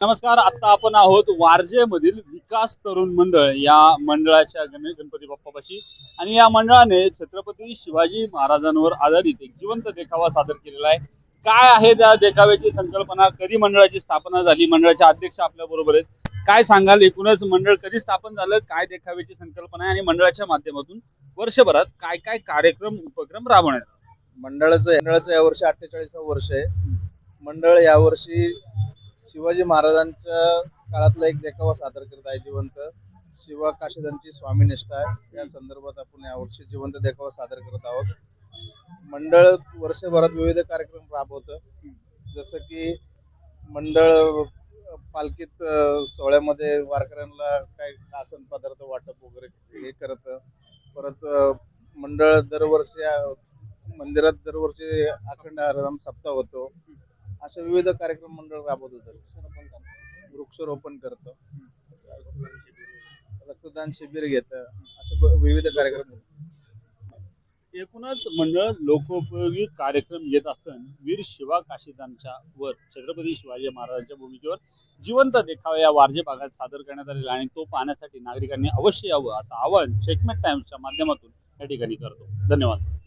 नमस्कार आता आपण आहोत वारजे मधील विकास तरुण मंडळ या मंडळाच्या गणेश गणपती बाप्पापाशी. आणि या मंडळाने छत्रपती शिवाजी महाराजांवर आधारित एक जिवंत देखावा सादर केलेला आहे. काय आहे त्या देखाव्याची संकल्पना? कधी मंडळाची स्थापना झाली? मंडळाचे अध्यक्ष आपल्या बरोबर आहेत. काय सांगाल? एकूणच मंडळ कधी स्थापन झालं? काय देखाव्याची संकल्पना आहे? आणि मंडळाच्या माध्यमातून वर्षभरात काय काय कार्यक्रम उपक्रम राबवण्यात मंडळाचं मंडळाचं यावर्षी अठ्ठेचाळीसावं वर्ष आहे. मंडळ यावर्षी शिवाजी महाराजांच्या काळातला एक देखावा सादर करत आहे जिवंत. शिवा काशीदांची स्वामीनिष्ठा या संदर्भात आपण यावर्षी जिवंत देखावा सादर करत आहोत. मंडळ वर्षभरात विविध कार्यक्रम राबवतं. जसं की मंडळ पालखीत सोहळ्यामध्ये वारकऱ्यांना काही आसन पदार्थ वाटप वगैरे हे करतं. परत मंडळ दरवर्षी मंदिरात दरवर्षी अखंड आराम सप्ताह होतो. असं विविध कार्यक्रम मंडळ राबवत होतं. वृक्षारोपण करतं. रक्तदान शिबिर घेतं. असं विविध कार्यक्रम एकूणच मंडळ लोकोपयोगी कार्यक्रम येत असताना वीर शिवा काशीदांच्या वर छत्रपती शिवाजी महाराजांच्या भूमिकेवर जिवंत देखावा या वारजे भागात सादर करण्यात आलेला आणि तो पाहण्यासाठी नागरिकांनी अवश्य यावं असं आवाहन चेकमेट टाइम्सच्या माध्यमातून या ठिकाणी करतो. धन्यवाद.